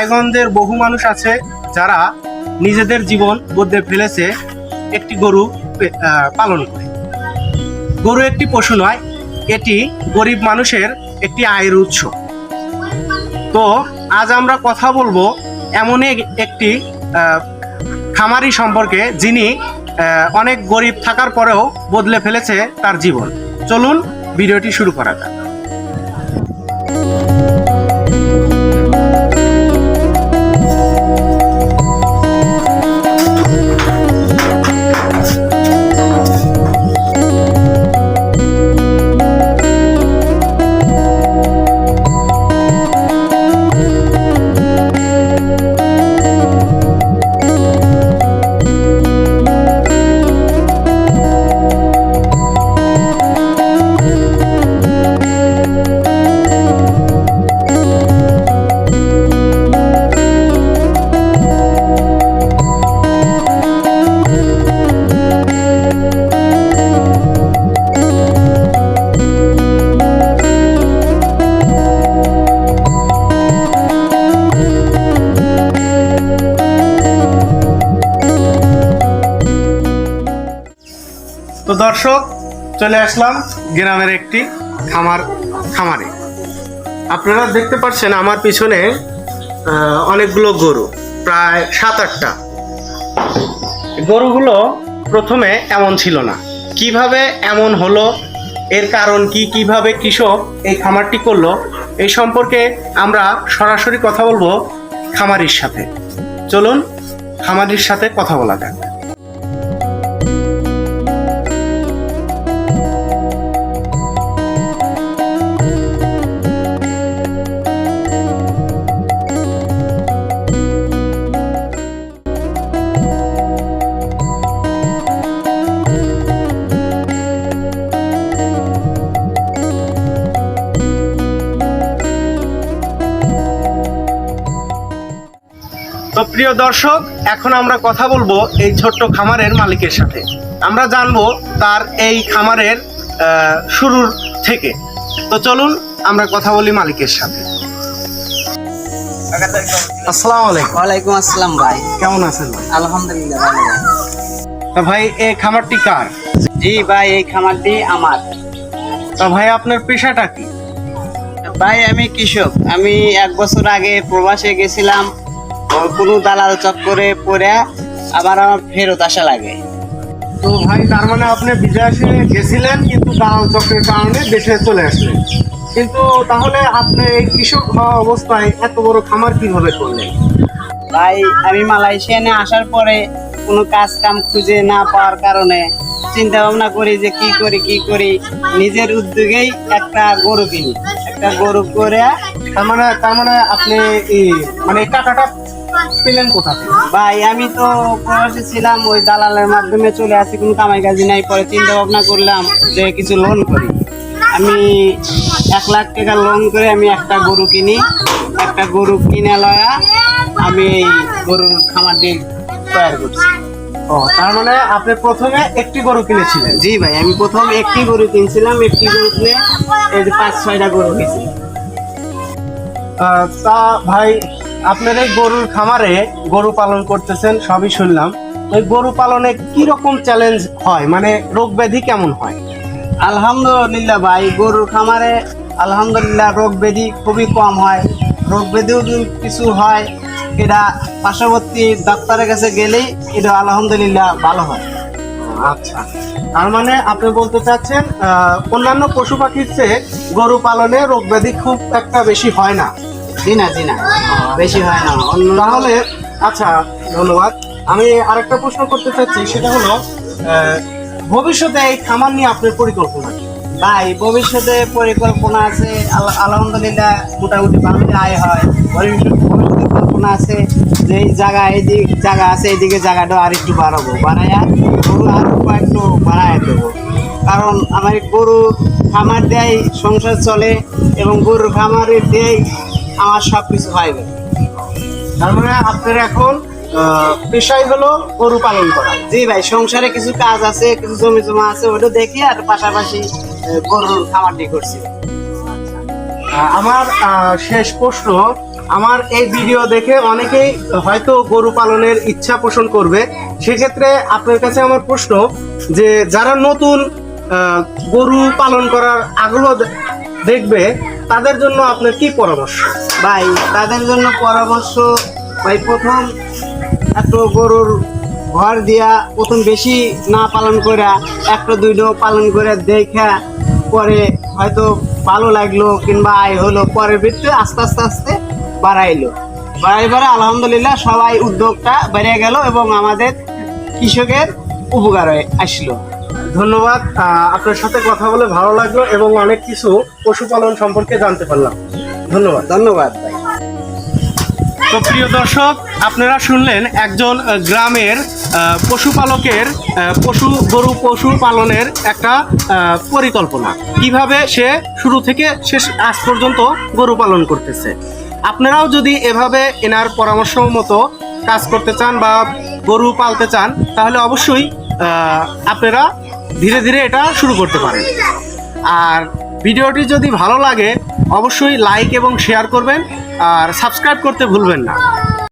গায়গঞ্জের বহু মানুষ আছে যারা নিজেদের জীবন বদলে ফেলেছে একটি গরু পালন করে। গরু একটি পশু নয়, এটি গরিব মানুষের একটি আয়ের উৎস। তো আজ আমরা কথা বলব এমনই একটি খামারি সম্পর্কে যিনি অনেক গরিব থাকার পরেও বদলে ফেলেছে তার জীবন। চলুন, ভিডিওটি শুরু করা যাক। দর্শক, চলে আসলাম গ্রামের একটি খামার খামারে। আপনারা দেখতে পাচ্ছেন আমার পিছনে অনেকগুলো গরু, প্রায় সাত আটটা। গরুগুলো প্রথমে এমন ছিল না। কীভাবে এমন হলো, এর কারণ কি, কীভাবে কৃষক এই খামারটি করল, এই সম্পর্কে আমরা সরাসরি কথা বলব খামারির সাথে। চলুন, খামারির সাথে কথা বলা যাক। প্রিয় দর্শক এখন আমরা কথা বলব এই ছোট্ট খামারের মালিকের সাথে। আমরা জানব তার এই খামারের শুরুর থেকে। তো চলুন আমরা কথা বলি মালিকের সাথে। আসসালামু আলাইকুম। ওয়ালাইকুম আসসালাম ভাই। কেমন আছেন ভাই? আলহামদুলিল্লাহ ভালো ভাই তা ভাই এই খামারটি কার? জি ভাই এই খামারটি আমার। তা ভাই আপনার পেশাটা কি? ভাই আমি কৃষক। আমি এক বছর আগে প্রবাসে গেছিলাম। কোনো দালাল চক্করে পড়ে আবার আমার ফেরত আসা লাগে। তো ভাই তার মানে আপনি বিদেশে গেছিলেন কিন্তু দালাল চক্রের কারণে দেশে চলে আসলেন। কিন্তু তাহলে আপনি এই কৃষক হওয়া অবস্থায় এত বড় খামার কীভাবে করলেন? ভাই আমি মালয়েশিয়ানে আসার পরে কোনো কাজ কাম খুঁজে না পাওয়ার কারণে চিন্তা ভাবনা করি যে কি করি কি করি। নিজের উদ্যোগেই একটা গরু কিনি। একটা গরু করে তার মানে তার মানে আপনি মানে টাকাটা পেলেন কোথা থেকে? ভাই আমি তো প্রবাসী ছিলাম ওই দালালের মাধ্যমে চলে আসি কোনো কামাই কাজি নাই পরে চিন্তা ভাবনা করলাম যে কিছু লোন করি। আমি এক লাখ টাকা লোন করে আমি একটা গরু কিনি একটা গরু কিনে লয়া আমি এই গরুর খামারটি তৈরি করছি। ও তার মানে আপনি প্রথমে একটি গরু কিনেছিলেন? জি ভাই আমি প্রথম একটি গরু কিনছিলাম একটি গরু কিনে এই যে পাঁচ ছয়টা গরু কিনছি। তা ভাই আপনার এই গরুর খামারে গরু পালন করতেছেন সবই শুনলাম। ওই গরু পালনে কি রকম চ্যালেঞ্জ হয়? মানে রোগ ব্যাধি কেমন হয়? আলহামদুলিল্লাহ ভাই গরুর খামারে আলহামদুলিল্লাহ রোগ ব্যাধি খুবই কম হয়। রোগ ব্যাধিও কিছু হয় এটা পার্শ্ববর্তী ডাক্তারের কাছে গেলেই এটা আলহামদুলিল্লাহ ভালো হয়। আচ্ছা। তার মানে আপনি বলতে চাচ্ছেন অন্যান্য পশু পাখির চেয়ে গরু পালনে রোগ ব্যাধি খুব একটা বেশি হয় না। জি না জি না বেশি হয় না। অন্য তাহলে আচ্ছা ধন্যবাদ। আমি আরেকটা প্রশ্ন করতে চাচ্ছি সেটা হলো ভবিষ্যতে এই খামার নিয়ে আপনার পরিকল্পনা? ভাই ভবিষ্যতে পরিকল্পনা আছে আল- আলহামদুলিল্লাহ মোটামুটি ভালোই আয় হয়। ভবিষ্যতে কল্পনা আছে যে এই জায়গা এইদিক জায়গা আছে এইদিকে জায়গাটা আর একটু বাড়াবো। বাড়াইয়া গরু আরও একটু বাড়ায় দেবো। কারণ আমার গরু খামার দেয় সংসার চলে এবং গরুর খামারের দেয় আমার সব কিছু হয় ভাই। তার মানে আপনার এখন পেশাই হলো গরু পালন করা। জি ভাই, সংসারে কিছু কাজ আছে, কিছু জমি জমা আছে, ওটা দেখি আর পাশাপাশি গরুর খামারটি করছি। আমার শেষ প্রশ্ন, আমার এই ভিডিও দেখে অনেকেই হয়তো গরু পালনের ইচ্ছা পোষণ করবে। সেক্ষেত্রে আপনার কাছে আমার প্রশ্ন যে, যারা নতুন গরু পালন করার আগ্রহ দেখবে তাদের জন্য আপনার কি পরামর্শ? ভাই, তাদের জন্য পরামর্শ, ভাই, প্রথম একটু গরুর ঘর দিয়া প্রথম বেশি না পালন করে একটা দুইটো পালন করে দেখা, পরে হয়তো ভালো লাগল কিংবা আয় হলো, পরের ভিত্তিতে আস্তে আস্তে আস্তে বাড়াইলো। বাড়াই বাড়ে আলহামদুলিল্লাহ সবাই উদ্যোগটা বেড়ে গেল এবং আমাদের কৃষকের উপকার হয়ে আসলো। ধন্যবাদ। আপনার সাথে কথা বলে ভালো লাগল এবং অনেক কিছু পশুপালন সম্পর্কে জানতে পারলাম। ধন্যবাদ। ধন্যবাদ। তো প্রিয় দর্শক আপনারা শুনলেন একজন গ্রামের পশুপালকের পশু গরু পশু পালনের একটা পরিকল্পনা। কীভাবে সে শুরু থেকে শেষ আজ পর্যন্ত গরু পালন করতেছে। আপনারাও যদি এভাবে এনার পরামর্শ মতো কাজ করতে চান বা গরু পালতে চান তাহলে অবশ্যই আহ, আপনারা ধীরে ধীরে এটা শুরু করতে পারেন। আর ভিডিওটি যদি ভালো লাগে, অবশ্যই লাইক এবং শেয়ার করবেন, আর সাবস্ক্রাইব করতে ভুলবেন না।